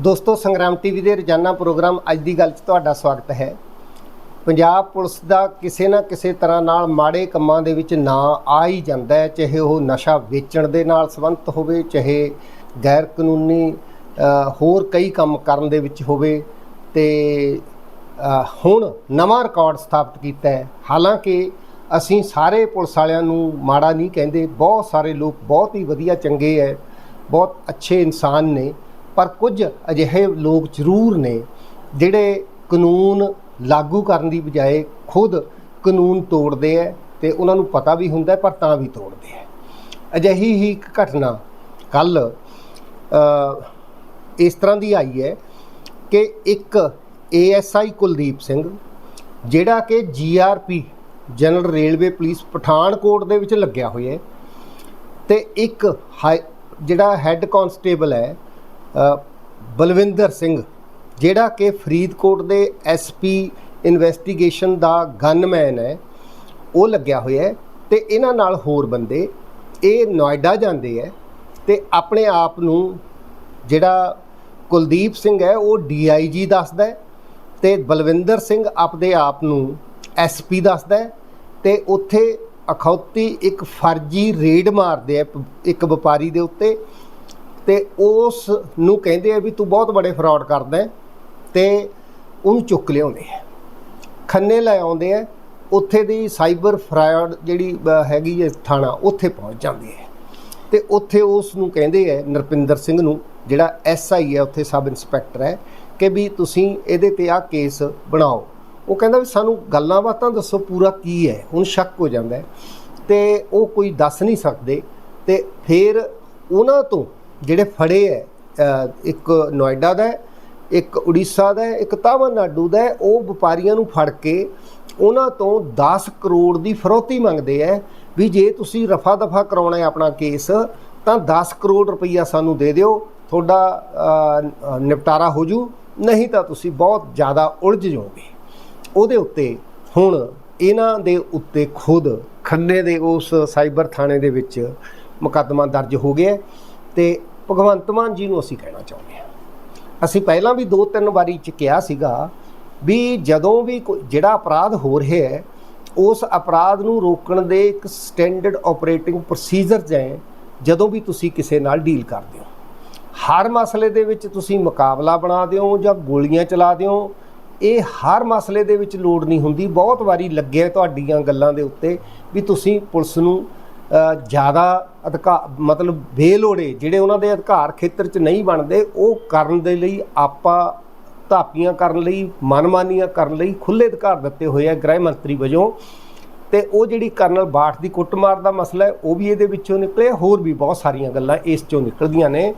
ਦੋਸਤੋ, ਸੰਗਰਾਮ ਟੀਵੀ ਦੇ ਰੋਜ਼ਾਨਾ ਪ੍ਰੋਗਰਾਮ ਅੱਜ ਦੀ ਗੱਲ 'ਚ ਤੁਹਾਡਾ ਸਵਾਗਤ ਹੈ। ਪੰਜਾਬ ਪੁਲਿਸ ਦਾ ਕਿਸੇ ਨਾ ਕਿਸੇ ਤਰ੍ਹਾਂ ਨਾਲ ਮਾੜੇ ਕੰਮਾਂ ਦੇ ਵਿੱਚ ਨਾਂ ਆ ਹੀ ਜਾਂਦਾ ਹੈ, ਚਾਹੇ ਉਹ ਨਸ਼ਾ ਵੇਚਣ ਦੇ ਨਾਲ ਸੰਬੰਧਿਤ ਹੋਵੇ, ਚਾਹੇ ਗੈਰ ਕਾਨੂੰਨੀ ਹੋਰ ਕਈ ਕੰਮ ਕਰਨ ਦੇ ਵਿੱਚ ਹੋਵੇ ਤੇ ਹੁਣ ਨਵਾਂ ਰਿਕਾਰਡ ਸਥਾਪਿਤ ਕੀਤਾ ਹੈ। ਹਾਲਾਂਕਿ ਅਸੀਂ ਸਾਰੇ ਪੁਲਿਸ ਵਾਲਿਆਂ ਨੂੰ ਮਾੜਾ ਨਹੀਂ ਕਹਿੰਦੇ, ਬਹੁਤ ਸਾਰੇ ਲੋਕ ਬਹੁਤ ਹੀ ਵਧੀਆ ਚੰਗੇ ਹੈ, ਬਹੁਤ ਅੱਛੇ ਇਨਸਾਨ ਨੇ। ਪਰ ਕੁਝ ਅਜਿਹੇ ਲੋਕ ਜ਼ਰੂਰ ਨੇ ਜਿਹੜੇ ਕਾਨੂੰਨ ਲਾਗੂ ਕਰਨ ਦੀ ਬਜਾਏ ਖੁਦ ਕਾਨੂੰਨ ਤੋੜਦੇ ਹੈ ਤੇ ਉਹਨਾਂ ਨੂੰ ਪਤਾ ਵੀ ਹੁੰਦਾ ਪਰ ਤਾਂ ਵੀ ਤੋੜਦੇ ਹੈ ਅਜਿਹੀ ਹੀ ਇੱਕ ਘਟਨਾ ਕੱਲ ਇਸ ਤਰ੍ਹਾਂ ਦੀ ਆਈ ਹੈ ਕਿ ਇੱਕ ਏਐਸਆਈ ਕੁਲਦੀਪ ਸਿੰਘ ਜਿਹੜਾ ਕਿ GRP general railway police Pathankot ਦੇ ਵਿੱਚ ਲੱਗਿਆ ਹੋਇਆ ਹੈ ਤੇ ਇੱਕ ਹਾਈ- ਜਿਹੜਾ ਹੈੱਡ ਕਾਂਸਟੇਬਲ ਹੈ ਬਲਵਿੰਦਰ ਸਿੰਘ, ਜਿਹੜਾ ਕਿ ਫਰੀਦਕੋਟ ਦੇ ਐਸਪੀ ਇਨਵੈਸਟੀਗੇਸ਼ਨ ਦਾ ਗਨਮੈਨ ਹੈ, ਉਹ ਲੱਗਿਆ ਹੋਇਆ ਹੈ ਤੇ ਇਹਨਾਂ ਨਾਲ ਹੋਰ ਬੰਦੇ, ਇਹ ਨੋਇਡਾ ਜਾਂਦੇ ਹੈ ਤੇ ਆਪਣੇ ਆਪ ਨੂੰ ਜਿਹੜਾ ਕੁਲਦੀਪ ਸਿੰਘ ਹੈ, ਉਹ ਡੀਆਈਜੀ ਦੱਸਦਾ ਹੈ ਤੇ ਬਲਵਿੰਦਰ ਸਿੰਘ ਆਪਦੇ ਆਪ ਨੂੰ ਐਸਪੀ ਦੱਸਦਾ ਹੈ ਤੇ ਉੱਥੇ ਅਖੌਤੀ ਇੱਕ ਫਰਜ਼ੀ ਰੇਡ ਮਾਰਦੇ ਆ ਇੱਕ ਵਪਾਰੀ ਦੇ ਉੱਤੇ ਤੇ ਉਸ ਨੂੰ ਕਹਿੰਦੇ ਆ ਵੀ ਤੂੰ ਬਹੁਤ ਬੜੇ ਫਰਾਡ ਕਰਦਾ ਹੈ ਤੇ ਉਹਨੂੰ ਚੁੱਕ ਲਿਆਉਂਦੇ ਆ। ਖੰਨੇ ਲੈ ਆਉਂਦੇ ਆ, ਉੱਥੇ ਦੀ ਸਾਈਬਰ ਫਰਾਡ ਜਿਹੜੀ ਹੈਗੀ ਹੈ ਥਾਣਾ, ਉੱਥੇ ਪਹੁੰਚ ਜਾਂਦੇ ਆ। ਤੇ ਉੱਥੇ ਉਸ ਨੂੰ ਕਹਿੰਦੇ ਆ, ਨਰਪਿੰਦਰ ਸਿੰਘ ਨੂੰ, ਜਿਹੜਾ ਐਸਆਈ ਹੈ, ਉੱਥੇ ਸਬ ਇੰਸਪੈਕਟਰ ਹੈ, ਕਿ ਵੀ ਤੁਸੀਂ ਇਹਦੇ ਤੇ ਆਹ ਕੇਸ ਬਣਾਓ। ਉਹ ਕਹਿੰਦਾ ਵੀ ਸਾਨੂੰ ਗੱਲਾਂ ਬਾਤਾਂ ਦੱਸੋ, ਪੂਰਾ ਕੀ ਹੈ? ਹੁਣ ਸ਼ੱਕ ਹੋ ਜਾਂਦਾ ਹੈ। ਤੇ ਉਹ ਕੋਈ ਦੱਸ ਨਹੀਂ ਸਕਦੇ। ਤੇ ਫਿਰ ਉਹਨਾਂ ਤੋਂ ਜਿਹੜੇ ਫੜੇ ਹੈ ਇੱਕ ਨੋਇਡਾ ਦਾ ਇੱਕ ਉੜੀਸਾ ਦਾ ਇੱਕ ਤਾਮਿਲਨਾਡੂ ਦਾ ਉਹ ਵਪਾਰੀਆਂ ਨੂੰ ਫੜ ਕੇ ਉਹਨਾਂ ਤੋਂ 10 ਕਰੋੜ ਦੀ ਫਰੋਤੀ ਮੰਗਦੇ ਹੈ ਵੀ ਜੇ ਤੁਸੀਂ ਰਫਾ ਦਫਾ ਕਰਾਉਣਾ ਹੈ ਆਪਣਾ ਕੇਸ, ਤਾਂ 10 ਕਰੋੜ ਰੁਪਈਆ ਸਾਨੂੰ ਦੇ ਦਿਓ, ਤੁਹਾਡਾ ਨਿਪਟਾਰਾ ਹੋ ਜੂ, ਨਹੀਂ ਤਾਂ ਤੁਸੀਂ ਬਹੁਤ ਜ਼ਿਆਦਾ ਉਲਝ ਜਾਓਗੇ। ਉਹਦੇ ਉੱਤੇ ਹੁਣ ਇਹਨਾਂ ਦੇ ਉੱਤੇ ਖੁਦ ਖੰਨੇ ਦੇ ਉਸ ਸਾਈਬਰ ਥਾਣੇ ਦੇ ਵਿੱਚ ਮੁਕੱਦਮਾ ਦਰਜ ਹੋ ਗਿਆ ਹੈ ਤੇ ਭਗਵੰਤ ਮਾਨ ਜੀ ਨੂੰ ਅਸੀਂ ਕਹਿਣਾ ਚਾਹੁੰਦੇ ਹਾਂ। ਅਸੀਂ ਪਹਿਲਾਂ ਵੀ ਦੋ ਤਿੰਨ ਵਾਰੀ ਚ ਕਿਹਾ ਸੀਗਾ ਵੀ ਜਦੋਂ ਵੀ ਕੋਈ- ਜਿਹੜਾ ਅਪਰਾਧ ਹੋ ਰਿਹਾ ਹੈ, ਉਸ ਅਪਰਾਧ ਨੂੰ ਰੋਕਣ ਦੇ ਇੱਕ ਸਟੈਂਡਰਡ ਆਪਰੇਟਿੰਗ ਪ੍ਰੋਸੀਜਰਸ ਹੈ, ਜਦੋਂ ਵੀ ਤੁਸੀਂ ਕਿਸੇ ਨਾਲ ਡੀਲ ਕਰਦੇ ਹੋ। ਹਰ ਮਸਲੇ ਦੇ ਵਿੱਚ ਤੁਸੀਂ ਮੁਕਾਬਲਾ ਬਣਾ ਦਿਓ ਜਾਂ ਗੋਲੀਆਂ ਚਲਾ ਦਿਓ, ਇਹ ਹਰ ਮਸਲੇ ਦੇ ਵਿੱਚ ਲੋੜ ਨਹੀਂ ਹੁੰਦੀ। ਬਹੁਤ ਵਾਰੀ ਲੱਗਿਆ ਤੁਹਾਡੀਆਂ ਗੱਲਾਂ ਦੇ ਉੱਤੇ ਵੀ ਤੁਸੀਂ ਪੁਲਿਸ ਨੂੰ ਜ਼ਿਆਦਾ ਅਧਿਕਾਰ ਮਤਲਬ ਬੇਲੋੜੇ ਜਿਹੜੇ ਉਹਨਾਂ ਦੇ ਅਧਿਕਾਰ ਖੇਤਰ 'ਚ ਨਹੀਂ ਬਣਦੇ, ਉਹ ਕਰਨ ਦੇ ਲਈ ਆਪਾਂ ਧਾਪੀਆਂ ਕਰਨ ਲਈ, ਮਨਮਾਨੀਆਂ ਕਰਨ ਲਈ ਖੁੱਲੇ ਅਧਿਕਾਰ ਦਿੱਤੇ ਹੋਏ ਆ ਗ੍ਰਹਿ ਮੰਤਰੀ ਵਜੋਂ। ਤੇ ਉਹ ਜਿਹੜੀ ਕਰਨਲ ਬਾਠ ਦੀ ਕੁੱਟਮਾਰ ਦਾ ਮਸਲਾ ਹੈ, ਉਹ ਵੀ ਇਹਦੇ ਵਿੱਚੋਂ ਨਿਕਲੇ ਹੋਰ ਵੀ ਬਹੁਤ ਸਾਰੀਆਂ ਗੱਲਾਂ ਇਸ ਚੋਂ ਨਿਕਲਦੀਆਂ ਨੇ।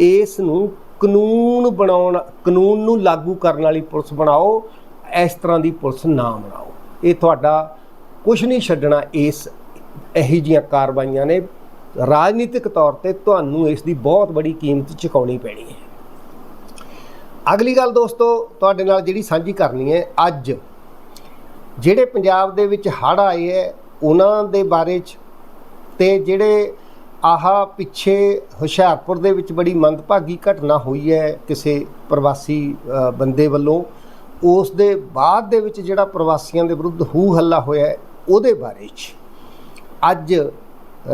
ਇਸ ਨੂੰ ਕਾਨੂੰਨ ਬਣਾਉਣ, ਕਾਨੂੰਨ ਨੂੰ ਲਾਗੂ ਕਰਨ ਵਾਲੀ ਪੁਲਿਸ ਬਣਾਓ, ਇਸ ਤਰ੍ਹਾਂ ਦੀ ਪੁਲਿਸ ਨਾ ਬਣਾਓ। ਇਹ ਤੁਹਾਡਾ ਕੁਝ ਨਹੀਂ ਛੱਡਣਾ ਇਸ ਇਹੀ ਜੀਆਂ ਕਾਰਵਾਈਆਂ ਨੇ। ਰਾਜਨੀਤਿਕ ਤੌਰ ਤੇ ਤੁਹਾਨੂੰ ਇਸ ਦੀ ਬਹੁਤ ਬੜੀ ਕੀਮਤ ਚੁਕਾਉਣੀ ਪੈਣੀ ਹੈ। ਅਗਲੀ ਗੱਲ ਦੋਸਤੋ, ਤੁਹਾਡੇ ਨਾਲ ਜਿਹੜੀ ਸਾਂਝੀ ਕਰਨੀ ਹੈ, ਅੱਜ ਜਿਹੜੇ ਪੰਜਾਬ ਦੇ ਵਿੱਚ ਹੜ੍ਹ ਆਏ ਹੈ, ਉਹਨਾਂ ਦੇ ਬਾਰੇ ਚ ਤੇ ਜਿਹੜੇ ਆਹਾ ਪਿੱਛੇ ਹੁਸ਼ਿਆਰਪੁਰ ਦੇ ਵਿੱਚ ਬੜੀ ਮੰਦਭਾਗੀ ਘਟਨਾ ਹੋਈ ਹੈ ਕਿਸੇ ਪ੍ਰਵਾਸੀ ਬੰਦੇ ਵੱਲੋਂ, ਉਸ ਦੇ ਬਾਅਦ ਦੇ ਵਿੱਚ ਜਿਹੜਾ ਪ੍ਰਵਾਸੀਆਂ ਦੇ ਵਿਰੁੱਧ ਹੂ ਹੱਲਾ ਹੋਇਆ ਉਹਦੇ ਬਾਰੇ ਚ। ਅੱਜ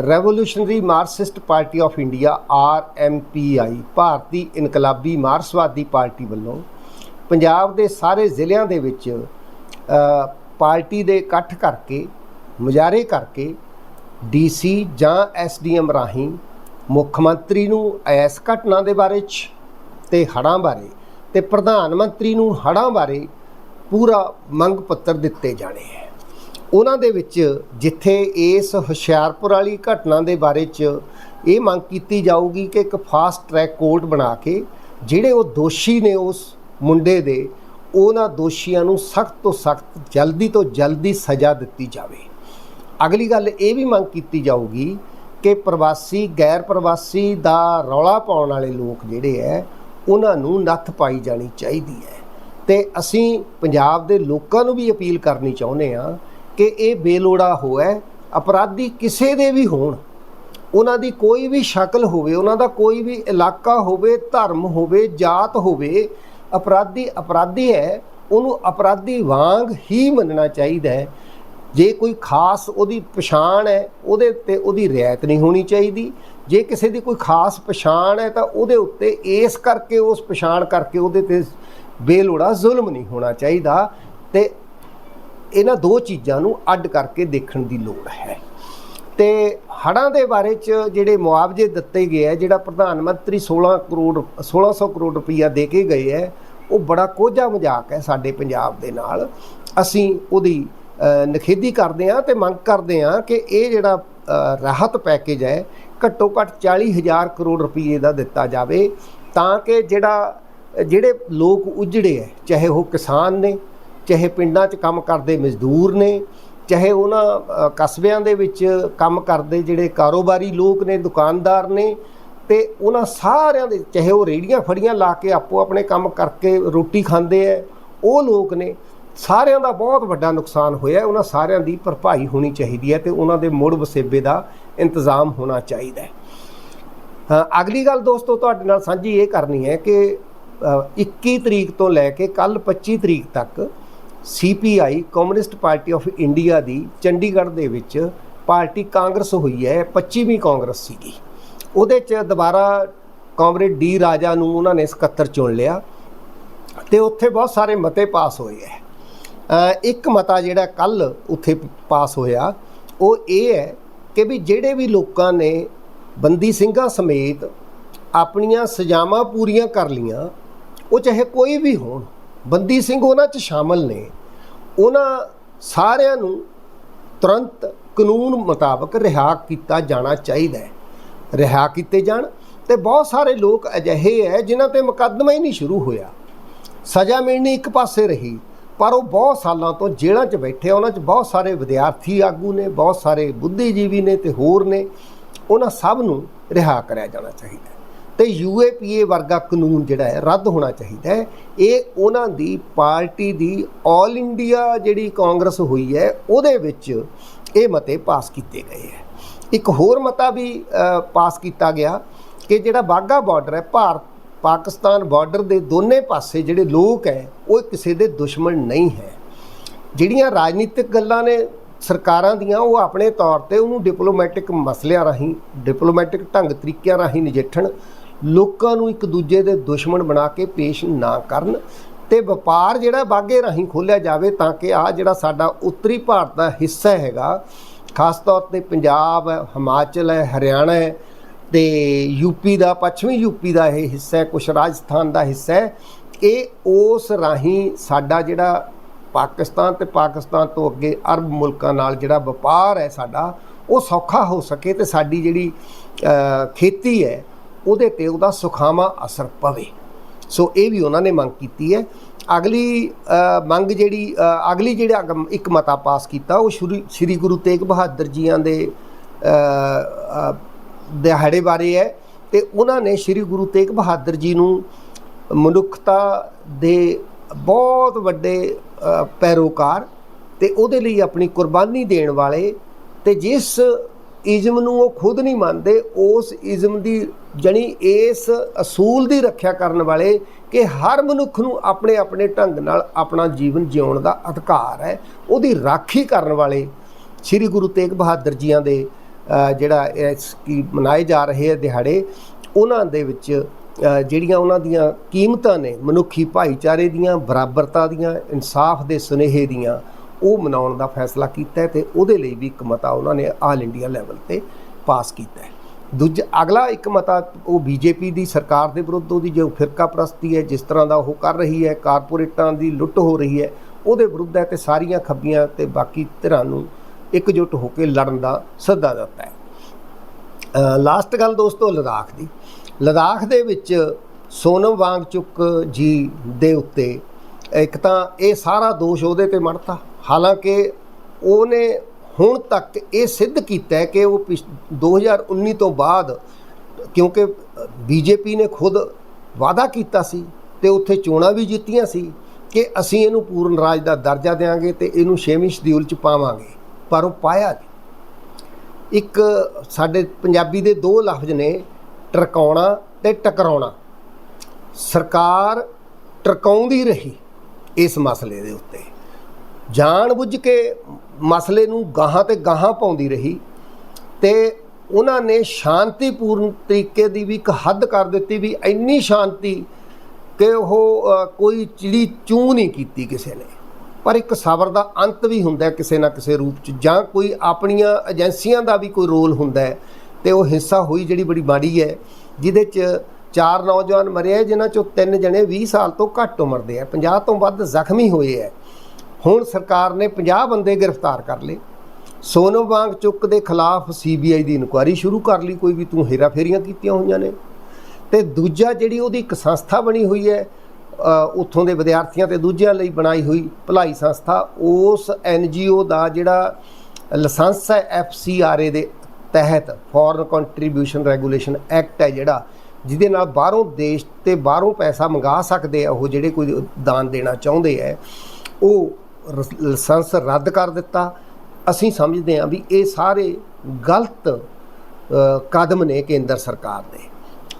revolutionary Marxist party of India R M P I ਭਾਰਤੀ ਇਨਕਲਾਬੀ ਮਾਰਕਸਵਾਦੀ ਪਾਰਟੀ ਵੱਲੋਂ ਪੰਜਾਬ ਦੇ ਸਾਰੇ ਜ਼ਿਲ੍ਹਿਆਂ ਦੇ ਵਿੱਚ ਪਾਰਟੀ ਦੇ ਇਕੱਠ ਕਰਕੇ, ਮੁਜ਼ਾਹਰੇ ਕਰਕੇ ਡੀਸੀ ਜਾਂ ਐਸਡੀਐਮ ਰਾਹੀਂ ਮੁੱਖ ਮੰਤਰੀ ਨੂੰ ਇਸ ਘਟਨਾ ਦੇ ਬਾਰੇ ਚ ਤੇ ਹੜ੍ਹਾਂ ਬਾਰੇ ਤੇ ਪ੍ਰਧਾਨ ਮੰਤਰੀ ਨੂੰ ਹੜ੍ਹਾਂ ਬਾਰੇ ਪੂਰਾ ਮੰਗ ਪੱਤਰ ਦਿੱਤੇ ਜਾਣੇ ਹੈ। ਉਹਨਾਂ ਦੇ ਵਿੱਚ ਜਿੱਥੇ ਇਸ ਹੁਸ਼ਿਆਰਪੁਰ ਵਾਲੀ ਘਟਨਾ ਦੇ ਬਾਰੇ ਚ ਇਹ ਮੰਗ ਕੀਤੀ ਜਾਊਗੀ ਕਿ ਇੱਕ ਫਾਸਟ ਟਰੈਕ ਕੋਰਟ ਬਣਾ ਕੇ ਜਿਹੜੇ ਉਹ ਦੋਸ਼ੀ ਨੇ ਉਸ ਮੁੰਡੇ ਦੇ, ਉਹਨਾਂ ਦੋਸ਼ੀਆਂ ਨੂੰ ਸਖਤ ਤੋਂ ਸਖਤ, ਜਲਦੀ ਤੋਂ ਜਲਦੀ ਸਜ਼ਾ ਦਿੱਤੀ ਜਾਵੇ। ਅਗਲੀ ਗੱਲ ਇਹ ਵੀ ਮੰਗ ਕੀਤੀ ਜਾਊਗੀ ਕਿ ਪ੍ਰਵਾਸੀ, ਗੈਰ ਪ੍ਰਵਾਸੀ ਦਾ ਰੌਲਾ ਪਾਉਣ ਵਾਲੇ ਲੋਕ ਜਿਹੜੇ ਹੈ ਉਹਨਾਂ ਨੂੰ ਨੱਥ ਪਾਈ ਜਾਣੀ ਚਾਹੀਦੀ ਹੈ ਤੇ ਅਸੀਂ ਪੰਜਾਬ ਦੇ ਲੋਕਾਂ ਨੂੰ ਵੀ ਅਪੀਲ ਕਰਨੀ ਚਾਹੁੰਦੇ ਆ ਕਿ ਇਹ ਬੇਲੋੜਾ ਹੋਇਆ ਅਪਰਾਧੀ ਕਿਸੇ ਦੇ ਵੀ ਹੋਣ, ਉਹਨਾਂ ਦੀ ਕੋਈ ਵੀ ਸ਼ਕਲ ਹੋਵੇ, ਉਹਨਾਂ ਦਾ ਕੋਈ ਵੀ ਇਲਾਕਾ ਹੋਵੇ, ਧਰਮ ਹੋਵੇ, ਜਾਤ ਹੋਵੇ, ਅਪਰਾਧੀ ਅਪਰਾਧੀ ਹੈ, ਉਹਨੂੰ ਅਪਰਾਧੀ ਵਾਂਗ ਹੀ ਮੰਨਣਾ ਚਾਹੀਦਾ ਹੈ। ਜੇ ਕੋਈ ਖਾਸ ਉਹਦੀ ਪਛਾਣ ਹੈ, ਉਹਦੇ ਉੱਤੇ ਉਹਦੀ ਰਿਆਇਤ ਨਹੀਂ ਹੋਣੀ ਚਾਹੀਦੀ। ਜੇ ਕਿਸੇ ਦੀ ਕੋਈ ਖਾਸ ਪਛਾਣ ਹੈ, ਤਾਂ ਉਹਦੇ ਉੱਤੇ ਇਸ ਕਰਕੇ, ਉਸ ਪਛਾਣ ਕਰਕੇ ਉਹਦੇ ਤੇ ਬੇਲੋੜਾ ਜ਼ੁਲਮ ਨਹੀਂ ਹੋਣਾ ਚਾਹੀਦਾ। ਤੇ ਇਹਨਾਂ ਦੋ ਚੀਜ਼ਾਂ ਨੂੰ ਅੱਡ ਕਰਕੇ ਦੇਖਣ ਦੀ ਲੋੜ ਹੈ। ਤੇ ਹੜਾਂ ਦੇ ਬਾਰੇ ਚ ਜਿਹੜੇ ਮੁਆਵਜ਼ੇ ਦਿੱਤੇ ਗਏ ਹੈ ਜਿਹੜਾ ਪ੍ਰਧਾਨ ਮੰਤਰੀ 16 ਕਰੋੜ 1600 ਕਰੋੜ ਰੁਪਈਆ ਦੇ ਕੇ ਗਏ ਹੈ ਉਹ ਬੜਾ ਕੋਝਾ ਮਜ਼ਾਕ ਹੈ ਸਾਡੇ ਪੰਜਾਬ ਦੇ ਨਾਲ। ਅਸੀਂ ਉਹਦੀ ਅ, ਨਿਖੇਧੀ ਕਰਦੇ ਹਾਂ ਤੇ ਮੰਗ ਕਰਦੇ ਹਾਂ ਕਿ ਇਹ ਜਿਹੜਾ ਰਾਹਤ ਪੈਕੇਜ ਹੈ ਘੱਟੋ ਘੱਟ 40000 ਕਰੋੜ ਰੁਪਏ ਦਾ ਦਿੱਤਾ ਜਾਵੇ ਤਾਂ ਕਿ ਜਿਹੜਾ ਜਿਹੜੇ ਲੋਕ ਉਜੜੇ ਹੈ ਚਾਹੇ ਉਹ ਕਿਸਾਨ ਨੇ ਚਾਹੇ ਪਿੰਡਾਂ 'ਚ ਕੰਮ ਕਰਦੇ ਮਜ਼ਦੂਰ ਨੇ ਚਾਹੇ ਉਹਨਾਂ ਕਸਬਿਆਂ ਦੇ ਵਿੱਚ ਕੰਮ ਕਰਦੇ ਜਿਹੜੇ ਕਾਰੋਬਾਰੀ ਲੋਕ ਨੇ ਦੁਕਾਨਦਾਰ ਨੇ ਤੇ ਉਹਨਾਂ ਸਾਰਿਆਂ ਦੇ ਚਾਹੇ ਉਹ ਰੇੜੀਆਂ ਫੜੀਆਂ ਲਾ ਕੇ ਆਪੋ ਆਪਣੇ ਕੰਮ ਕਰਕੇ ਰੋਟੀ ਖਾਂਦੇ ਐ ਉਹ ਲੋਕ ਨੇ ਸਾਰਿਆਂ ਦਾ ਬਹੁਤ ਵੱਡਾ ਨੁਕਸਾਨ ਹੋਇਆ ਉਹਨਾਂ ਸਾਰਿਆਂ ਦੀ ਭਰਪਾਈ ਹੋਣੀ ਚਾਹੀਦੀ ਹੈ ਤੇ ਉਹਨਾਂ ਦੇ ਮੁੜ ਵਸੇਬੇ ਦਾ ਇੰਤਜ਼ਾਮ ਹੋਣਾ ਚਾਹੀਦਾ ਹੈ ਅਗਲੀ ਗੱਲ ਦੋਸਤੋ ਤੁਹਾਡੇ ਨਾਲ ਸਾਂਝੀ ਇਹ ਕਰਨੀ ਹੈ ਕਿ ਅ, 21 ਤਰੀਕ ਤੋਂ ਲੈ ਕੇ ਕੱਲ 25 ਤਰੀਕ ਤੱਕ CPI communist party of India ਦੀ ਚੰਡੀਗੜ੍ਹ ਦੇ ਵਿੱਚ ਪਾਰਟੀ ਕਾਂਗਰਸ ਹੋਈ ਹੈ 25ਵੀਂ ਕਾਂਗਰਸ ਸੀਗੀ। ਉਹਦੇ 'ਚ ਦੁਬਾਰਾ ਕਾਮਰੇਡ ਡੀ ਰਾਜਾ ਨੂੰ ਉਹਨਾਂ ਨੇ ਸਕੱਤਰ ਚੁਣ ਲਿਆ ਤੇ ਉੱਥੇ ਬਹੁਤ ਸਾਰੇ ਮਤੇ ਪਾਸ ਹੋਏ ਹੈ। ਇੱਕ ਮਤਾ ਜਿਹੜਾ ਕੱਲ ਉੱਥੇ ਪਾਸ ਹੋਇਆ, ਉਹ ਇਹ ਹੈ ਕਿ ਵੀ ਜਿਹੜੇ ਵੀ ਲੋਕਾਂ ਨੇ ਬੰਦੀ ਸਿੰਘਾਂ ਸਮੇਤ ਆਪਣੀਆਂ ਸਜ਼ਾਵਾਂ ਪੂਰੀਆਂ ਕਰ ਲੀਆਂ ਉਹ ਚਾਹੇ ਕੋਈ ਵੀ ਹੋਣ ਬੰਦੀ ਸਿੰਘ ਉਹਨਾਂ 'ਚ ਸ਼ਾਮਲ ਨੇ। ਉਹਨਾਂ ਸਾਰਿਆਂ ਨੂੰ ਤੁਰੰਤ ਕਾਨੂੰਨ ਮੁਤਾਬਕ ਰਿਹਾ ਕੀਤਾ ਜਾਣਾ ਚਾਹੀਦਾ ਹੈ। ਰਿਹਾ ਕੀਤੇ ਜਾਣ ਤੇ ਬਹੁਤ ਸਾਰੇ ਲੋਕ ਅਜਿਹੇ ਹੈ ਜਿਨ੍ਹਾਂ ਤੇ ਮੁਕੱਦਮਾ ਹੀ ਨਹੀਂ ਸ਼ੁਰੂ ਹੋਇਆ। ਸਜ਼ਾ ਮਿਲਣੀ ਇੱਕ ਪਾਸੇ ਰਹੀ, ਪਰ ਉਹ ਬਹੁਤ ਸਾਲਾਂ ਤੋਂ ਜੇਲ੍ਹਾਂ 'ਚ ਬੈਠੇ ਉਹਨਾਂ 'ਚ ਬਹੁਤ ਸਾਰੇ ਵਿਦਿਆਰਥੀ ਆਗੂ ਨੇ, ਬਹੁਤ ਸਾਰੇ ਬੁੱਧੀਜੀਵੀ ਨੇ ਤੇ ਹੋਰ ਨੇ। ਉਹਨਾਂ ਸਭ ਨੂੰ ਰਿਹਾ ਕਰਿਆ ਜਾਣਾ ਚਾਹੀਦਾ ਤੇ ਯੂਏਪੀਏ ਵਰਗਾ ਕਾਨੂੰਨ ਜਿਹੜਾ ਹੈ ਰੱਦ ਹੋਣਾ ਚਾਹੀਦਾ ਹੈ। ਇਹ ਉਹਨਾਂ ਦੀ ਪਾਰਟੀ ਦੀ 올 ਇੰਡੀਆ ਜਿਹੜੀ ਕਾਂਗਰਸ ਹੋਈ ਹੈ, ਉਹਦੇ ਵਿੱਚ ਇਹ ਮਤੇ ਪਾਸ ਕੀਤੇ ਗਏ ਹੈ। ਇੱਕ ਹੋਰ ਮਤਾ ਵੀ ਪਾਸ ਕੀਤਾ ਗਿਆ ਕਿ ਜਿਹੜਾ ਬਾਗਾ ਬਾਰਡਰ ਹੈ, ਭਾਰਤ, ਪਾਕਿਸਤਾਨ ਬਾਰਡਰ ਦੇ ਦੋਨੇ ਪਾਸੇ ਜਿਹੜੇ ਲੋਕ ਹੈ, ਉਹ ਕਿਸੇ ਦੇ ਦੁਸ਼ਮਣ ਨਹੀਂ ਹੈ। ਜਿਹੜੀਆਂ ਰਾਜਨੀਤਿਕ ਗੱਲਾਂ ਨੇ ਸਰਕਾਰਾਂ ਦੀਆਂ, ਉਹ ਆਪਣੇ ਤੌਰ ਤੇ ਉਹਨੂੰ ਡਿਪਲੋਮੈਟਿਕ ਮਸਲਿਆਂ ਰਾਹੀਂ ਡਿਪਲੋਮੈਟਿਕ ਢੰਗ ਤਰੀਕਿਆਂ ਰਾਹੀਂ ਨਜਿੱਠਣ ਲੋਕਾਂ ਨੂੰ ਇੱਕ ਦੂਜੇ ਦੇ ਦੁਸ਼ਮਣ ਬਣਾ ਕੇ ਪੇਸ਼ ਨਾ ਕਰਨ ਤੇ ਵਪਾਰ ਜਿਹੜਾ ਬਾਗੇ ਰਾਹੀਂ ਖੋਲਿਆ ਜਾਵੇ ਤਾਂ ਕਿ ਆ ਜਿਹੜਾ ਸਾਡਾ ਉੱਤਰੀ ਭਾਰਤ ਦਾ ਹਿੱਸਾ ਹੈਗਾ, ਖਾਸ ਤੌਰ ਤੇ ਪੰਜਾਬ ਹੈ, ਹਿਮਾਚਲ ਹੈ, ਹਰਿਆਣਾ ਹੈ ਤੇ ਯੂਪੀ ਦਾ, ਪੱਛਮੀ ਯੂਪੀ ਦਾ ਇਹ ਹਿੱਸਾ ਹੈ, ਕੁਛ ਰਾਜਸਥਾਨ ਦਾ ਹਿੱਸਾ ਹੈ, ਇਹ ਉਸ ਰਾਹੀਂ ਸਾਡਾ ਜਿਹੜਾ ਪਾਕਿਸਤਾਨ ਤੇ ਪਾਕਿਸਤਾਨ ਤੋਂ ਅੱਗੇ ਅਰਬ ਮੁਲਕਾਂ ਨਾਲ ਜਿਹੜਾ ਵਪਾਰ ਹੈ ਸਾਡਾ, ਉਹ ਸੌਖਾ ਹੋ ਸਕੇ ਤੇ ਸਾਡੀ ਜਿਹੜੀ ਖੇਤੀ ਹੈ ਉਹਦੇ ਤੇ ਉਹਦਾ ਸੁਖਾਵਾਂ ਅਸਰ ਪਵੇ। ਸੋ ਇਹ ਵੀ ਉਹਨਾਂ ਨੇ ਮੰਗ ਕੀਤੀ ਹੈ। ਅਗਲੀ ਮੰਗ ਜਿਹੜੀ ਅਗਲੀ ਜਿਹੜਾ ਅਗਮ- ਇੱਕ ਮਤਾ ਪਾਸ ਕੀਤਾ, ਉਹ ਸ਼੍ਰੀ, ਸ੍ਰੀ ਗੁਰੂ ਤੇਗ ਬਹਾਦਰ ਜੀਆਂ ਦੇ ਦਿਹਾੜੇ ਬਾਰੇ ਹੈ। ਤੇ ਉਹਨਾਂ ਨੇ ਸ੍ਰੀ ਗੁਰੂ ਤੇਗ ਬਹਾਦਰ ਜੀ ਨੂੰ ਮਨੁੱਖਤਾ ਦੇ ਬਹੁਤ ਵੱਡੇ ਪੈਰੋਕਾਰ ਤੇ ਉਹਦੇ ਲਈ ਆਪਣੀ ਕੁਰਬਾਨੀ ਦੇਣ ਵਾਲੇ ਤੇ ਜਿਸ ਇਜ਼ਮ ਨੂੰ ਉਹ ਖੁਦ ਨਹੀਂ ਮੰਨਦੇ, ਉਸ ਇਜ਼ਮ ਦੀ ਜਣੀ ਇਸ ਅਸੂਲ ਦੀ ਰੱਖਿਆ ਕਰਨ ਵਾਲੇ ਕਿ ਹਰ ਮਨੁੱਖ ਨੂੰ ਆਪਣੇ ਆਪਣੇ ਢੰਗ ਨਾਲ ਆਪਣਾ ਜੀਵਨ ਜਿਉਣ ਦਾ ਅਧਿਕਾਰ ਹੈ, ਉਹਦੀ ਰਾਖੀ ਕਰਨ ਵਾਲੇ ਸ੍ਰੀ ਗੁਰੂ ਤੇਗ ਬਹਾਦਰ ਜੀਆਂ ਦੇ ਜਿਹੜਾ ਇਸ ਕੀ ਮਨਾਏ ਜਾ ਰਹੇ ਆ ਦਿਹਾੜੇ, ਉਹਨਾਂ ਦੇ ਵਿੱਚ ਜਿਹੜੀਆਂ ਉਹਨਾਂ ਦੀਆਂ ਕੀਮਤਾਂ ਨੇ, ਮਨੁੱਖੀ ਭਾਈਚਾਰੇ ਦੀਆਂ, ਬਰਾਬਰਤਾ ਦੀਆਂ, ਇਨਸਾਫ ਦੇ ਸੁਨੇਹੇ ਦੀਆਂ, ਉਹ ਮਨਾਉਣ ਦਾ ਫੈਸਲਾ ਕੀਤਾ ਹੈ ਤੇ ਉਹਦੇ ਲਈ ਵੀ ਇੱਕ ਮਤਾ ਉਹਨਾਂ ਨੇ ਆਲ ਇੰਡੀਆ ਲੈਵਲ ਤੇ ਪਾਸ ਕੀਤਾ ਹੈ। ਦੂਜਾ, ਅਗਲਾ ਇੱਕ ਮਤਾ, ਉਹ ਬੀਜੇਪੀ ਦੀ ਸਰਕਾਰ ਦੇ ਵਿਰੁੱਧ ਉਹਦੀ ਜੋ ਫਿਰਕਾ ਪ੍ਰਸਤੀ ਹੈ, ਜਿਸ ਤਰ੍ਹਾਂ ਦਾ ਉਹ ਕਰ ਰਹੀ ਹੈ, ਕਾਰਪੋਰੇਟਾਂ ਦੀ ਲੁੱਟ ਹੋ ਰਹੀ ਹੈ, ਉਹਦੇ ਵਿਰੁੱਧ ਹੈ ਤੇ ਸਾਰੀਆਂ ਖੱਬੀਆਂ ਤੇ ਬਾਕੀ ਧਿਰਾਂ ਨੂੰ ਇਕਜੁੱਟ ਹੋ ਕੇ ਲੜਨ ਦਾ ਸੱਦਾ ਦਿੱਤਾ ਹੈ। ਲਾਸਟ ਗੱਲ ਦੋਸਤੋ, ਲਦਾਖ ਦੀ। ਲਦਾਖ ਦੇ ਵਿੱਚ ਸੋਨਮ ਵਾਂਗਚੁਕ ਜੀ ਦੇ ਉੱਤੇ ਇੱਕ ਤਾਂ ਇਹ ਸਾਰਾ ਦੋਸ਼ ਉਹਦੇ ਤੇ ਮੜਤਾ। ਹਾਲਾਂਕਿ ਉਹਨੇ ਹੁਣ ਤੱਕ ਇਹ ਸਿੱਧ ਕੀਤਾ ਹੈ ਕਿ ਉਹ ਪਿਛ- 2019 ਤੋਂ ਬਾਅਦ ਕਿਉਂਕਿ ਬੀਜੇਪੀ ਨੇ ਖੁਦ ਵਾਅਦਾ ਕੀਤਾ ਸੀ ਤੇ ਉੱਥੇ ਚੋਣਾਂ ਵੀ ਜਿੱਤੀਆਂ ਸੀ ਕਿ ਅਸੀਂ ਇਹਨੂੰ ਪੂਰਨ ਰਾਜ ਦਾ ਦਰਜਾ ਦੇਵਾਂਗੇ ਤੇ ਇਹਨੂੰ 6ਵੀਂ ਸ਼ਡਿਊਲ ਚ ਪਾਵਾਂਗੇ। ਪਰ ਉਹ ਪਾਇਆ ਨਹੀਂ ਇੱਕ ਸਾਡੇ ਪੰਜਾਬੀ ਦੇ ਦੋ ਲਫ਼ਜ਼ ਨੇ, ਟਰਕਾਉਣਾ ਤੇ ਟਕਰਾਉਣਾ। ਸਰਕਾਰ ਟਰਕਾਉਂਦੀ ਰਹੀ ਇਸ ਮਸਲੇ ਦੇ ਉੱਤੇ। ਜਾਣ ਬੁੱਝ ਕੇ ਮਸਲੇ ਨੂੰ ਗਾਹਾਂ ਤੇ ਗਾਹਾਂ ਪਾਉਂਦੀ ਰਹੀ ਤੇ ਉਹਨਾਂ ਨੇ ਸ਼ਾਂਤੀਪੂਰਨ ਤਰੀਕੇ ਦੀ ਵੀ ਇੱਕ ਹੱਦ ਕਰ ਦਿੱਤੀ ਵੀ ਇੰਨੀ ਸ਼ਾਂਤੀ ਕਿ ਉਹ ਕੋਈ ਚਿੜੀ ਚੂੰ ਨਹੀਂ ਕੀਤੀ ਕਿਸੇ ਨੇ। ਪਰ ਇੱਕ ਸਬਰ ਦਾ ਅੰਤ ਵੀ ਹੁੰਦਾ ਕਿਸੇ ਨਾ ਕਿਸੇ ਰੂਪ ਚ, ਜਾਂ ਕੋਈ ਆਪਣੀਆਂ ਏਜੰਸੀਆਂ ਦਾ ਵੀ ਕੋਈ ਰੋਲ ਹੁੰਦਾ ਹੈ ਤੇ ਉਹ ਹਿੱਸਾ ਹੋਈ ਜਿਹੜੀ ਬੜੀ ਮਾੜੀ ਹੈ, ਜਿਹਦੇ ਚ ਚਾਰ ਨੌਜਵਾਨ ਮਰੇ ਆ, ਜਿਨ੍ਹਾਂ ਚੋਂ ਤਿੰਨ ਜਣੇ 20 ਸਾਲ ਤੋਂ ਘੱਟ ਉਮਰ ਦੇ ਆ 50 ਤੋਂ ਵੱਧ ਜ਼ਖਮੀ ਹੋਏ ਆ। ਹੁਣ ਸਰਕਾਰ ਨੇ 50 ਬੰਦੇ ਗ੍ਰਿਫਤਾਰ ਕਰ ਲਏ। ਸੋਨਮ ਵਾਂਗ ਚੁੱਕ ਦੇ ਖਿਲਾਫ ਸੀਬੀਆਈ ਦੀ ਇਨਕੁਆਇਰੀ ਸ਼ੁਰੂ ਕਰ ਲਈ, ਕੋਈ ਵੀ ਤੂੰ ਹੇਰਾਫੇਰੀਆਂ ਕੀਤੀਆਂ ਹੋਈਆਂ ਨੇ। ਤੇ ਦੂਜਾ ਜਿਹੜੀ ਉਹਦੀ ਇੱਕ ਸੰਸਥਾ ਬਣੀ ਹੋਈ ਹੈ ਉੱਥੋਂ ਦੇ ਵਿਦਿਆਰਥੀਆਂ ਤੇ ਦੂਜਿਆਂ ਲਈ ਬਣਾਈ ਹੋਈ ਭਲਾਈ ਸੰਸਥਾ, ਉਸ ਐਨਜੀਓ ਦਾ ਜਿਹੜਾ ਲਾਇਸੈਂਸ ਹੈ ਐਫਸੀਆਰਏ ਦੇ ਤਹਿਤ ਫੋਰਨ ਕੰਟਰੀਬਿਊਸ਼ਨ ਰੈਗੂਲੇਸ਼ਨ ਐਕਟ ਹੈ ਜਿਹੜਾ, ਜਿਹਦੇ ਨਾਲ ਬਾਹਰੋਂ ਦੇਸ਼ ਤੇ ਬਾਹਰੋਂ ਪੈਸਾ ਮੰਗਾ ਸਕਦੇ ਆ, ਉਹ ਜਿਹੜੇ ਕੋਈ ਦਾਨ ਦੇਣਾ ਚਾਹੁੰਦੇ ਆ, ਉਹ ਲਾਇਸੈਂਸ ਰੱਦ ਕਰ ਦਿੱਤਾ। ਅਸੀਂ ਸਮਝਦੇ ਹਾਂ ਵੀ ਇਹ ਸਾਰੇ ਗਲਤ ਕਦਮ ਨੇ ਕੇਂਦਰ ਸਰਕਾਰ ਦੇ।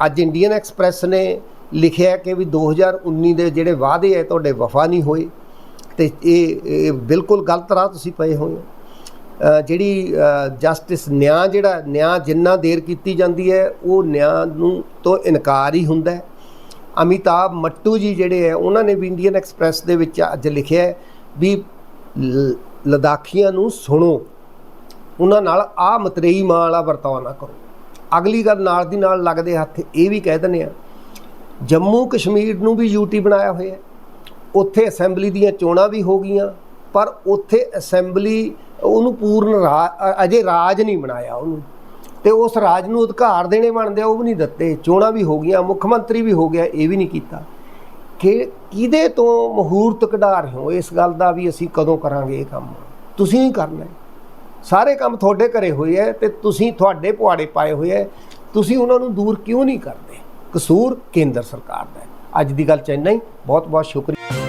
ਅੱਜ ਇੰਡੀਅਨ ਐਕਸਪ੍ਰੈਸ ਨੇ ਲਿਖਿਆ ਕਿ ਵੀ 2019 ਦੇ ਜਿਹੜੇ ਵਾਅਦੇ ਹੈ, ਤੁਹਾਡੇ ਵਫਾ ਨਹੀਂ ਹੋਏ। ਤੇ ਇਹ ਬਿਲਕੁਲ ਗਲਤ ਰਾਹ ਤੁਸੀਂ ਪਏ ਹੋਏ ਹੋ। ਜਿਹੜੀ ਜਸਟਿਸ ਨਿਆਂ ਜਿਹੜਾ, ਨਿਆਂ ਜਿੰਨਾ ਦੇਰ ਕੀਤੀ ਜਾਂਦੀ ਹੈ, ਉਹ ਨਿਆਂ ਨੂੰ ਤੋਂ ਇਨਕਾਰ ਹੀ ਹੁੰਦਾ ਹੈ। ਅਮਿਤਾਭ ਮੱਟੂ ਜੀ ਜਿਹੜੇ ਹੈ, ਉਹਨਾਂ ਨੇ ਵੀ ਇੰਡੀਅਨ ਐਕਸਪ੍ਰੈਸ ਦੇ ਵਿੱਚ ਅੱਜ ਲਿਖਿਆ ਵੀ ਲ- ਲਦਾਖੀਆਂ ਨੂੰ ਸੁਣੋ। ਉਹਨਾਂ ਨਾਲ ਆ ਮਤਰੇਈ ਮਾਂ ਵਾਲਾ ਵਰਤਾਓ ਨਾ ਕਰੋ। ਅਗਲੀ ਗੱਲ ਨਾਲ ਦੀ ਨਾਲ ਲੱਗਦੇ ਹੱਥ ਇਹ ਵੀ ਕਹਿ ਦਿੰਦੇ ਆ, ਜੰਮੂ ਕਸ਼ਮੀਰ ਨੂੰ ਵੀ ਯੂਟੀ ਬਣਾਇਆ ਹੋਇਆ ਉੱਥੇ ਅਸੈਂਬਲੀ ਦੀਆਂ ਚੋਣਾਂ ਵੀ ਹੋ ਗਈਆਂ, ਪਰ ਉੱਥੇ ਅਸੈਂਬਲੀ ਉਹਨੂੰ ਪੂਰਨ ਰਾ- ਅਜੇ ਰਾਜ ਨਹੀਂ ਬਣਾਇਆ ਉਹਨੂੰ। ਤੇ ਉਸ ਰਾਜ ਨੂੰ ਅਧਿਕਾਰ ਦੇਣੇ ਬਣਦੇ ਆ, ਉਹ ਵੀ ਨਹੀਂ ਦਿੱਤੇ। ਚੋਣਾਂ ਵੀ ਹੋ ਗਈਆਂ, ਮੁੱਖ ਮੰਤਰੀ ਵੀ ਹੋ ਗਿਆ, ਇਹ ਵੀ ਨਹੀਂ ਕੀਤਾ। ਕਿ ਕਿਹਦੇ ਤੋਂ ਮਹੂਰਤ ਕਢਾ ਰਹੇ ਹੋ? ਇਸ ਗੱਲ ਦਾ ਵੀ ਅਸੀਂ ਕਦੋਂ ਕਰਾਂਗੇ ਇਹ ਕੰਮ? ਤੁਸੀਂ ਹੀ ਕਰਨਾ ਹੈ। ਸਾਰੇ ਕੰਮ ਤੁਹਾਡੇ ਘਰੇ ਹੋਏ ਹੈ ਤੇ ਤੁਸੀਂ ਤੁਹਾਡੇ ਪੁਆੜੇ ਪਾਏ ਹੋਏ ਹੈ। ਤੁਸੀਂ ਉਹਨਾਂ ਨੂੰ ਦੂਰ ਕਿਉਂ ਨਹੀਂ ਕਰਦੇ? ਕਸੂਰ ਕੇਂਦਰ ਸਰਕਾਰ ਦਾ ਅੱਜ ਦੀ ਗੱਲ ਚ ਹੀ। ਬਹੁਤ ਬਹੁਤ ਸ਼ੁਕਰੀਆ।